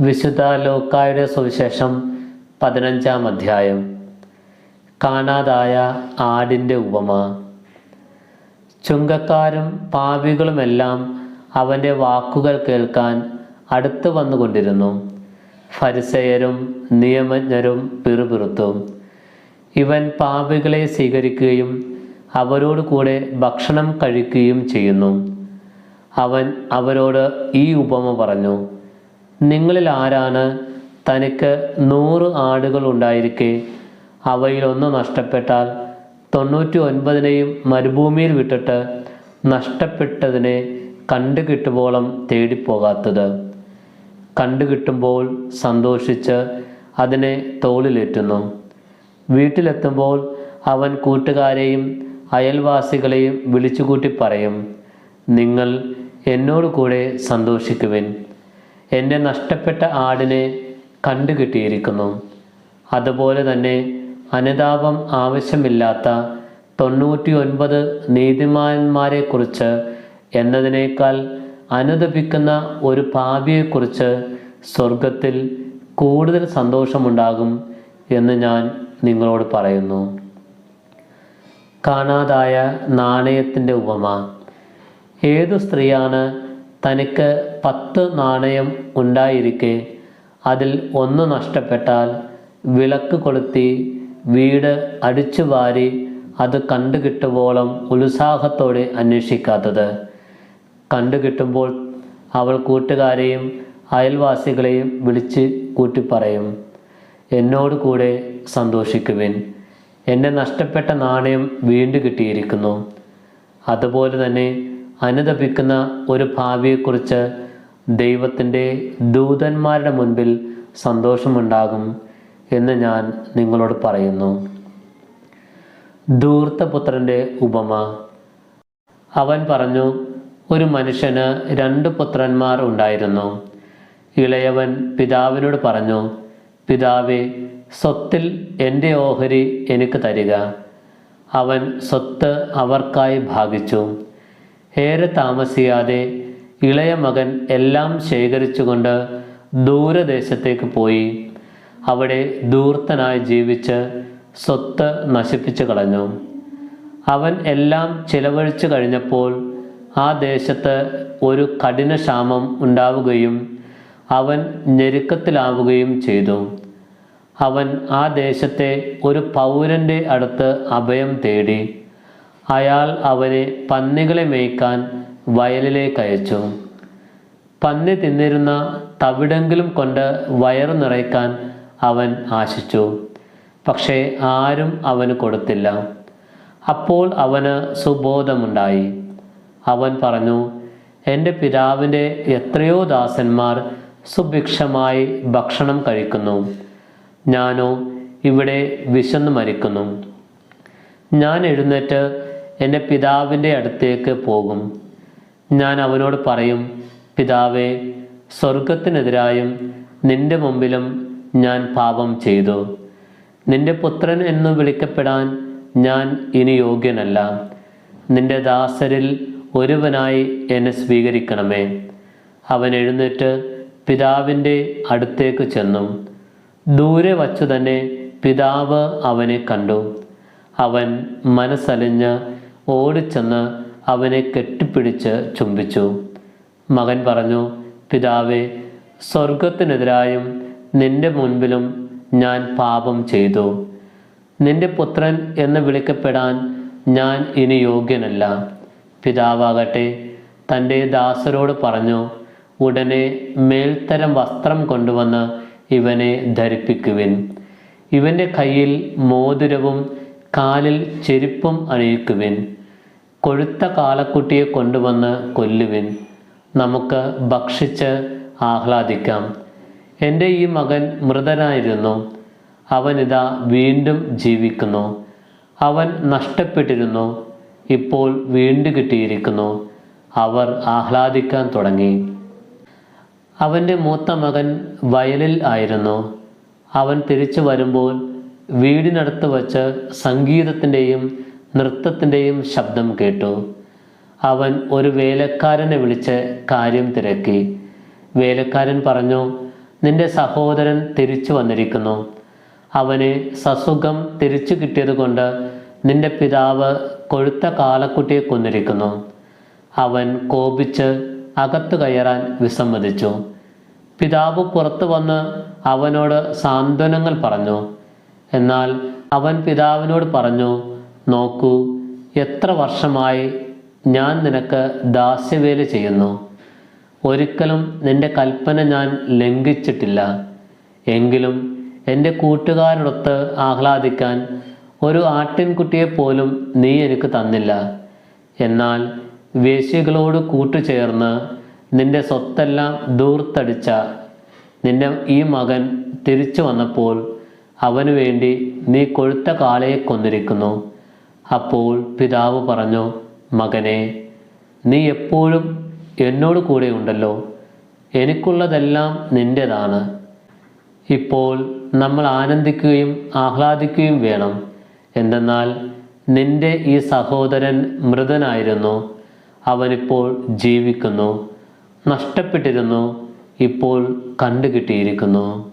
വിശുദ്ധ ലോക്കായുടെ സുവിശേഷം പതിനഞ്ചാം അധ്യായം. കാണാതായ ആടിന്റെ ഉപമ. ചുങ്കക്കാരും പാപികളുമെല്ലാം അവന്റെ വാക്കുകൾ കേൾക്കാൻ അടുത്തു വന്നുകൊണ്ടിരുന്നു. ഫരിസയരും നിയമജ്ഞരും പിറുപിറുത്തു. ഇവൻ പാപികളെ സ്വീകരിക്കുകയും അവരോട് കൂടെ ഭക്ഷണം കഴിക്കുകയും ചെയ്യുന്നു. അവൻ അവരോട് ഈ ഉപമ പറഞ്ഞു. നിങ്ങളിൽ ആരാണ് തനിക്ക് നൂറ് ആടുകൾ ഉണ്ടായിരിക്കെ? അവയിലൊന്ന് നഷ്ടപ്പെട്ടാൽ തൊണ്ണൂറ്റി ഒൻപതിനെയും മരുഭൂമിയിൽ വിട്ടിട്ട് നഷ്ടപ്പെട്ടതിനെ കണ്ടുകിട്ടുവോളം തേടിപ്പോകാത്തത്. കണ്ടുകിട്ടുമ്പോൾ സന്തോഷിച്ച് അതിനെ തോളിലേറ്റുന്നു. വീട്ടിലെത്തുമ്പോൾ അവൻ കൂട്ടുകാരെയും അയൽവാസികളെയും വിളിച്ചുകൂട്ടി പറയും നിങ്ങൾ എന്നോട് കൂടെ സന്തോഷിക്കുവിൻ. എന്റെ നഷ്ടപ്പെട്ട ആടിനെ കണ്ടുകിട്ടിയിരിക്കുന്നു അതുപോലെ തന്നെ അനുതാപം ആവശ്യമില്ലാത്ത തൊണ്ണൂറ്റി ഒൻപത് നീതിമാന്മാരെക്കുറിച്ച് എന്നതിനേക്കാൾ അനുദപിക്കുന്ന ഒരു പാപിയെക്കുറിച്ച് സ്വർഗത്തിൽ കൂടുതൽ സന്തോഷമുണ്ടാകും എന്ന് ഞാൻ നിങ്ങളോട് പറയുന്നു. കാണാതായ നാണയത്തിന്റെ ഉപമ. ഏതു സ്ത്രീയാണ് തനിക്ക് പത്ത് നാണയം ഉണ്ടായിരിക്കെ. അതിൽ ഒന്ന് നഷ്ടപ്പെട്ടാൽ വിളക്ക് കൊളുത്തി വീട് അടിച്ചു വാരി അത് കണ്ടുകിട്ടുവോളം ഉത്സാഹത്തോടെ അന്വേഷിക്കാത്തത്. കണ്ടുകിട്ടുമ്പോൾ അവൾ കൂട്ടുകാരെയും അയൽവാസികളെയും വിളിച്ച് കൂട്ടിപ്പറയും. എന്നോട് കൂടെ സന്തോഷിക്കുവിൻ. എന്നെ നഷ്ടപ്പെട്ട നാണയം വീണ്ടു കിട്ടിയിരിക്കുന്നു. അതുപോലെ തന്നെ അനുദപിക്കുന്ന ഒരു ഭാവിയെക്കുറിച്ച് ദൈവത്തിന്റെ ദൂതന്മാരുടെ മുൻപിൽ സന്തോഷമുണ്ടാകും എന്ന് ഞാൻ നിങ്ങളോട് പറയുന്നു. ദൂർത്തപുത്രന്റെ ഉപമ. അവൻ പറഞ്ഞു ഒരു മനുഷ്യന് രണ്ട് പുത്രന്മാർ ഉണ്ടായിരുന്നു. ഇളയവൻ പിതാവിനോട് പറഞ്ഞു പിതാവേ സ്വത്തിൽ എന്റെ ഓഹരി എനിക്ക് തരിക. അവൻ സ്വത്ത് അവർക്കായി ഭാഗിച്ചു. ഏറെ താമസിയാതെ ഇളയ മകൻ എല്ലാം ശേഖരിച്ചുകൊണ്ട് ദൂരദേശത്തേക്ക് പോയി. അവിടെ ധൂർത്തനായി ജീവിച്ച് സ്വത്ത് നശിപ്പിച്ചു കളഞ്ഞു. അവൻ എല്ലാം ചിലവഴിച്ചു കഴിഞ്ഞപ്പോൾ ആ ദേശത്ത് ഒരു കഠിന ക്ഷാമം ഉണ്ടാവുകയും അവൻ ഞെരുക്കത്തിലാവുകയും ചെയ്തു. അവൻ ആ ദേശത്തെ ഒരു പൗരന്റെ അടുത്ത് അഭയം തേടി. അയാൾ അവനെ പന്നികളെ മേയ്ക്കാൻ വയലിലേക്ക് അയച്ചു. പന്നി തിന്നിരുന്ന തവിടെങ്കിലും കൊണ്ട് വയറു നിറയ്ക്കാൻ അവൻ ആശിച്ചു. പക്ഷേ ആരും അവന് കൊടുത്തില്ല. അപ്പോൾ അവന് സുബോധമുണ്ടായി. അവൻ പറഞ്ഞു എന്റെ പിതാവിന്റെ എത്രയോ ദാസന്മാർ സുഭിക്ഷമായി ഭക്ഷണം കഴിക്കുന്നു. ഞാനോ ഇവിടെ വിശന്നു മരിക്കുന്നു. ഞാൻ എഴുന്നേറ്റ് എന്റെ പിതാവിന്റെ അടുത്തേക്ക് പോകും. ഞാൻ അവനോട് പറയും പിതാവേ സ്വർഗത്തിനെതിരായും നിന്റെ മുമ്പിലും ഞാൻ പാപം ചെയ്തു. നിന്റെ പുത്രൻ എന്ന് വിളിക്കപ്പെടാൻ ഞാൻ ഇനി യോഗ്യനല്ല. നിന്റെ ദാസരിൽ ഒരുവനായി എന്നെ സ്വീകരിക്കണമേ. അവൻ എഴുന്നേറ്റ് പിതാവിന്റെ അടുത്തേക്ക് ചെന്നു. ദൂരെ വച്ചു തന്നെ പിതാവ് അവനെ കണ്ടു. അവൻ മനസ്സലിഞ്ഞ് ഓടിച്ചെന്ന് അവനെ കെട്ടിപ്പിടിച്ച് ചുംബിച്ചു. മകൻ പറഞ്ഞു പിതാവേ സ്വർഗത്തിനെതിരായും നിന്റെ മുൻപിലും ഞാൻ പാപം ചെയ്തു. നിന്റെ പുത്രൻ എന്ന് വിളിക്കപ്പെടാൻ ഞാൻ ഇനി യോഗ്യനല്ല. പിതാവാകട്ടെ തന്റെ ദാസരോട് പറഞ്ഞു ഉടനെ മേൽത്തരം വസ്ത്രം കൊണ്ടുവന്ന് ഇവനെ ധരിപ്പിക്കുവിൻ. ഇവന്റെ കയ്യിൽ മോതിരവും കാലിൽ ചെരുപ്പും അണിയിക്കുവിൻ. കൊഴുത്ത കാലക്കുട്ടിയെ കൊണ്ടുവന്ന് കൊല്ലുവിൻ. നമുക്ക് ഭക്ഷിച്ച് ആഹ്ലാദിക്കാം. എന്റെ ഈ മകൻ മൃതനായിരുന്നു. അവനിതാ വീണ്ടും ജീവിക്കുന്നു. അവൻ നഷ്ടപ്പെട്ടിരുന്നു. ഇപ്പോൾ വീണ്ടും കിട്ടിയിരിക്കുന്നു. അവർ ആഹ്ലാദിക്കാൻ തുടങ്ങി. അവന്റെ മൂത്ത മകൻ വയലിൽ ആയിരുന്നു. അവൻ തിരിച്ചു വരുമ്പോൾ വീടിനടുത്ത് വച്ച് സംഗീതത്തിന്റെയും നൃത്തത്തിന്റെയും ശബ്ദം കേട്ടു. അവൻ ഒരു വേലക്കാരനെ വിളിച്ച് കാര്യം തിരക്കി. വേലക്കാരൻ പറഞ്ഞു നിന്റെ സഹോദരൻ തിരിച്ചു വന്നിരിക്കുന്നു. അവന് സസുഖം തിരിച്ചു കിട്ടിയതുകൊണ്ട് നിന്റെ പിതാവ് കൊഴുത്ത കാലക്കുട്ടിയെ കൊന്നിരിക്കുന്നു. അവൻ കോപിച്ച് അകത്തു കയറാൻ വിസമ്മതിച്ചു. പിതാവ് പുറത്തു വന്ന് അവനോട് സാന്ത്വനങ്ങൾ പറഞ്ഞു. എന്നാൽ അവൻ പിതാവിനോട് പറഞ്ഞു നോക്കൂ എത്ര വർഷമായി ഞാൻ നിനക്ക് ദാസ്യവേല ചെയ്യുന്നു? ഒരിക്കലും നിന്റെ കൽപ്പന ഞാൻ ലംഘിച്ചിട്ടില്ല. എങ്കിലും എന്റെ കൂട്ടുകാരോടൊത്ത് ആഹ്ലാദിക്കാൻ ഒരു ആട്ടിൻകുട്ടിയെ പോലും നീ എനിക്ക് തന്നില്ല. എന്നാൽ വേശികളോട് കൂട്ടുചേർന്ന് നിന്റെ സ്വത്തെല്ലാം ദൂർത്തടിച്ച നിന്റെ ഈ മകൻ തിരിച്ചു വന്നപ്പോൾ അവനു വേണ്ടി നീ കൊഴുത്ത കാളയെ കൊന്നിരിക്കുന്നു. അപ്പോൾ പിതാവ് പറഞ്ഞു മകനെ നീ എപ്പോഴും എന്നോട് കൂടെ ഉണ്ടല്ലോ. എനിക്കുള്ളതെല്ലാം നിന്റെതാണ് ഇപ്പോൾ നമ്മൾ ആനന്ദിക്കുകയും ആഹ്ലാദിക്കുകയും വേണം. എന്തെന്നാൽ നിന്റെ ഈ സഹോദരൻ മൃതനായിരുന്നു. അവനിപ്പോൾ ജീവിക്കുന്നു. നഷ്ടപ്പെട്ടിരുന്നു. ഇപ്പോൾ കണ്ടുകിട്ടിയിരിക്കുന്നു.